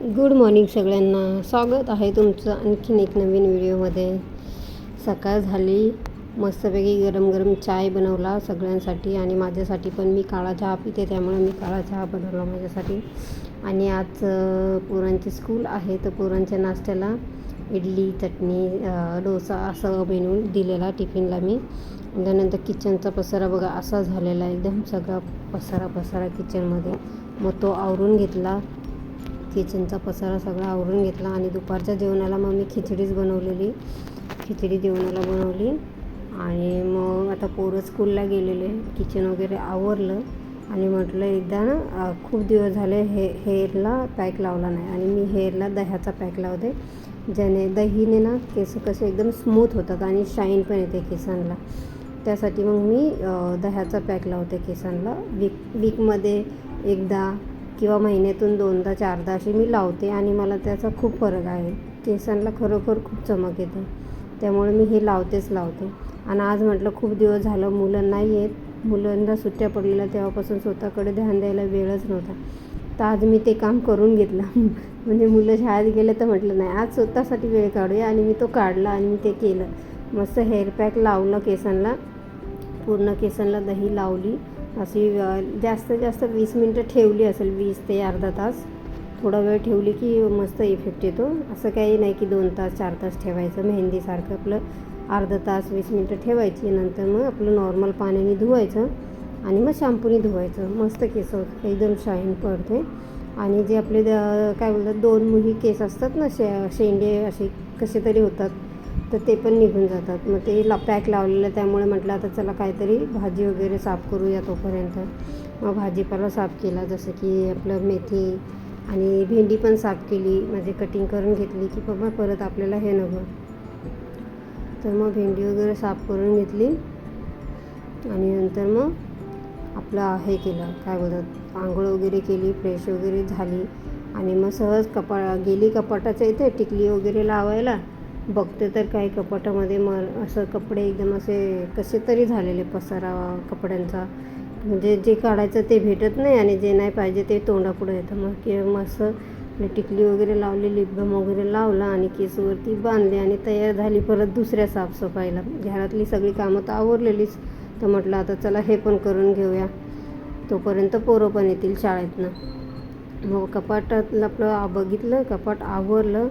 Good morning सगळ्यांना. स्वागत आहे तुमचं आणखीन एक नवीन व्हिडिओमध्ये. सकाळ झाली. मस्तपैकी गरम गरम चाय बनवला सगळ्यांसाठी आणि माझ्यासाठी पण मी काळा चहा पिते त्यामुळे मी काळा चहा बनवला माझ्यासाठी. आणि आज पोरांचे स्कूल आहे तर पोरांच्या नाश्त्याला इडली चटणी डोसा असं बनवून दिलेला टिफिनला मी. त्यानंतर किचनचा पसारा बघा असा झालेला एकदम सगळा पसारा पसारा किचनमध्ये मग तो आवरून घेतला. किचनचा पसारा सगळा आवरून घेतला आणि दुपारच्या जेवणाला मग मी खिचडीच बनवलेली. खिचडी जेवणाला बनवली. आणि मग आता पोरं स्कूलला गेलेले. किचन वगैरे आवरलं. आणि म्हटलं एकदा ना खूप दिवस झाले हे हेअरला पॅक लावला नाही. आणि मी हेअरला दह्याचा पॅक लावते. ज्याने दहीने ना केस कसे एकदम स्मूथ होतात आणि शाईन पण येते केसांना. त्यासाठी मग मी दह्याचा पॅक लावते केसांना. वीक वीकमध्ये एकदा किंवा महिन्यातून दोनदा चारदा अशी मी लावते आणि मला त्याचा खूप फरक आहे. केसांना खरोखर खूप चमक येते. त्यामुळे मी हे लावतेच लावते. आणि आज म्हटलं खूप दिवस झालं मुलं नाही आहेत मुलांना सुट्ट्या पडलेल्या तेव्हापासून स्वतःकडे ध्यान द्यायला वेळच नव्हता. तर आज मी ते काम करून घेतलं. म्हणजे मुलं शाळेत गेले तर म्हटलं नाही आज स्वतःसाठी वेळ काढूया आणि मी तो काढला आणि मी ते केलं. मस्त हेअर पॅक लावलं केसांना. पूर्ण केसांना दही लावली. अशी जास्त जास्तीत जास्त वीस मिनटं ठेवली असेल वीस ते अर्धा तास. थोडा वेळ ठेवली की मस्त इफेक्ट येतो. असं काही नाही की दोन तास चार तास ठेवायचं. मेहंदीसारखं आपलं अर्धा तास वीस मिनटं ठेवायची. नंतर मग आपलं नॉर्मल पाण्याने धुवायचं आणि मग शॅम्पूने धुवायचं. मस्त केस होतं एकदम शाईन पडते. आणि जे आपले द- काय बोलतात दोन मुही केस असतात ना शे शेंडे असे कसे तरी होतात. तर ते पण निघून जातात. मग ते ला पॅक लावलेलं त्यामुळे म्हटलं आता चला काहीतरी भाजी वगैरे साफ करूया तोपर्यंत. मग भाजीपाला साफ केला जसं की आपलं मेथी आणि भेंडी पण साफ केली म्हणजे कटिंग करून घेतली की बाबा परत आपल्याला हे नको तर मग भेंडी वगैरे साफ करून घेतली आणि नंतर मग आपलं हे केलं काय बोलतात आंघोळ वगैरे केली फ्रेश वगैरे झाली आणि मग सहज कपा गेली कपाटाच्या इथे टिकली वगैरे लावायला बघते तर काही कपाटामध्ये म असं कपडे एकदम असे कसे तरी झालेले पसारा कपड्यांचा. म्हणजे जे काढायचं ते भेटत नाही आणि जे नाही पाहिजे ते तोंडापुढं येतं. मग की मस्त असं टिकली वगैरे लावली लिपबम वगैरे लावला आणि केसवरती बांधले आणि तयार झाली परत दुसऱ्या साफसफाईला. घरातली सगळी कामं तर आवरलेलीच. तर म्हटलं आता चला हे पण करून घेऊया. तोपर्यंत पोरं पण येतील शाळेतनं. मग कपाटातलं आपलं बघितलं कपाट आवरलं.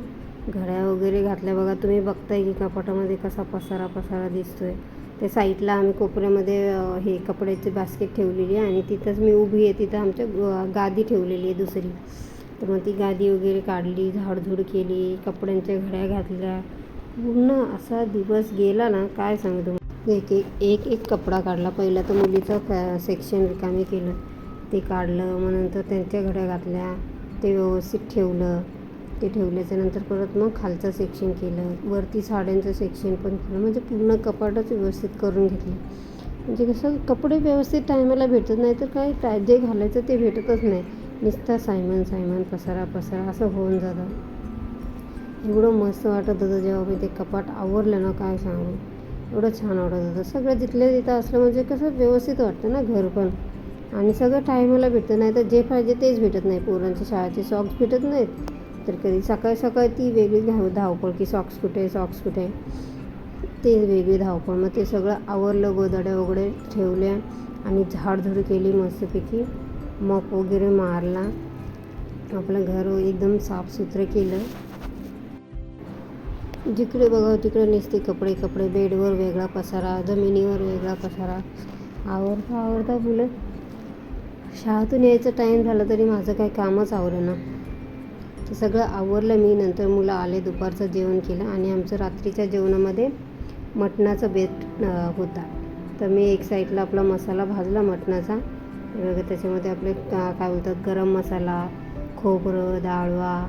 घड्या वगैरे घातल्या. बघा तुम्ही बघताय की कपाटामध्ये कसा पसारा पसारा दिसतोय. ते साईडला आम्ही कोपऱ्यामध्ये हे कपड्याची बास्केट ठेवलेली आहे आणि तिथंच मी उभी आहे. तिथं आमच्या गादी ठेवलेली आहे दुसरी. तर मग ती गादी वगैरे काढली झाडझूड केली कपड्यांच्या घड्या घातल्या. पूर्ण असा दिवस गेला ना काय सांगू तुम्हाला. एक एक एक एक कपडा काढला. पहिला तर मुलीचं सेक्शन रिकामी केलं. ते काढलं मग नंतर त्यांच्या घड्या घातल्या. ते व्यवस्थित ठेवलं. ते ठेवल्याच्या नंतर परत मग खालचं सेक्शन केलं वरती साड्यांचं सेक्शन पण केलं म्हणजे पूर्ण कपाटच व्यवस्थित करून घेतलं. म्हणजे कसं कपडे व्यवस्थित टायमाला भेटत नाही तर काय टाय जे घालायचं ते भेटतच नाही. नुसता सायमन सायमन पसारा पसारा असं होऊन जातं. एवढं मस्त वाटत होतं जेव्हा मी ते कपाट आवरलं ना काय सांगू. एवढं छान वाटत होतं. सगळं जिथल्या तिथं असलं म्हणजे कसं व्यवस्थित वाटतं ना घर पण. आणि सगळं टायमाला भेटतं नाही तर जे पाहिजे तेच भेटत नाही. पोरांच्या शाळेचे सॉक्स भेटत नाहीत. तर कधी. सकाळी सकाळी ती वेगळी धाव धावपळ की सॉक्स कुठे सॉक्स कुठे. ते वेगळी धावपळ. मग ते सगळं आवरलं गोदड्या वगैरे ठेवल्या आणि झाडझूड केली मस्तपैकी. मॉप वगैरे मारला. आपलं घर एकदम साफसुथरं केलं. जिकडे बघावं तिकडे नेसते कपडे कपडे. बेडवर वेगळा पसारा जमिनीवर वेगळा पसारा. आवडता आवडता मुलं शाळेतून यायचं टाईम झाला तरी माझं काही कामच आवरेना. तर सगळं आवरलं मी. नंतर मुलं आले दुपारचं जेवण केलं आणि आमचं रात्रीच्या जेवणामध्ये मटणाचा बेत होता. तर मी एक साईडला आपला मसाला भाजला मटणाचा. वगैरे त्याच्यामध्ये आपले का- काय बोलतात गरम मसाला खोबरं डाळवा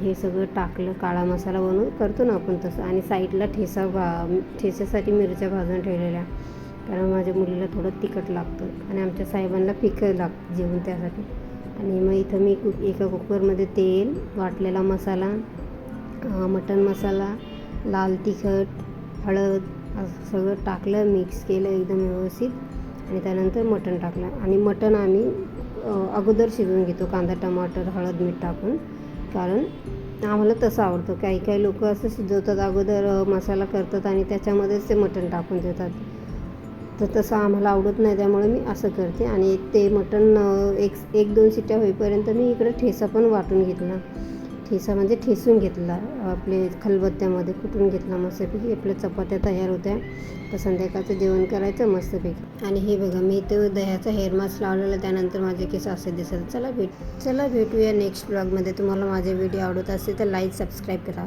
हे सगळं टाकलं. काळा मसाला बनवून करतो ना आपण तसं. आणि साईडला ठेसा भा ठेच्यासाठी मिरच्या भाजून ठेवलेल्या. कारण माझ्या मुलीला थोडं तिखट लागतं आणि आमच्या साहेबांना पिकं लागतं जेवण त्यासाठी. आणि मग इथं मी कुक एका कुकरमध्ये तेल वाटलेला मसाला मटण मसाला लाल तिखट हळद असं सगळं टाकलं मिक्स केलं एकदम व्यवस्थित. आणि त्यानंतर मटण टाकलं. आणि मटण आम्ही अगोदर शिजवून घेतो कांदा टमाटर हळद मीठ टाकून. कारण आम्हाला तसं आवडतं. काही काही लोक असं शिजवतात अगोदर मसाला करतात आणि त्याच्यामध्येच ते मटण टाकून देतात. तर तसं आम्हाला आवडत नाही त्यामुळे मी असं करते. आणि ते मटण एक एक दोन शिट्ट्या होईपर्यंत मी इकडं ठेसा पण वाटून घेतला. ठेसा म्हणजे ठेसून घेतला. आपले खलबत्त्यामध्ये कुटून घेतला मस्तपैकी. आपल्या चपात्या तयार होत्या. तर संध्याकाळचं जेवण करायचं मस्तपैकी. आणि हे बघा मी तो दह्याचा हेअर मास्क लावलेला. त्यानंतर माझे केस असे दिसत चला भेट चला भेटूया नेक्स्ट ब्लॉगमध्ये तुम्हाला माझे व्हिडिओ आवडत असेल तर लाईक सबस्क्राईब करा.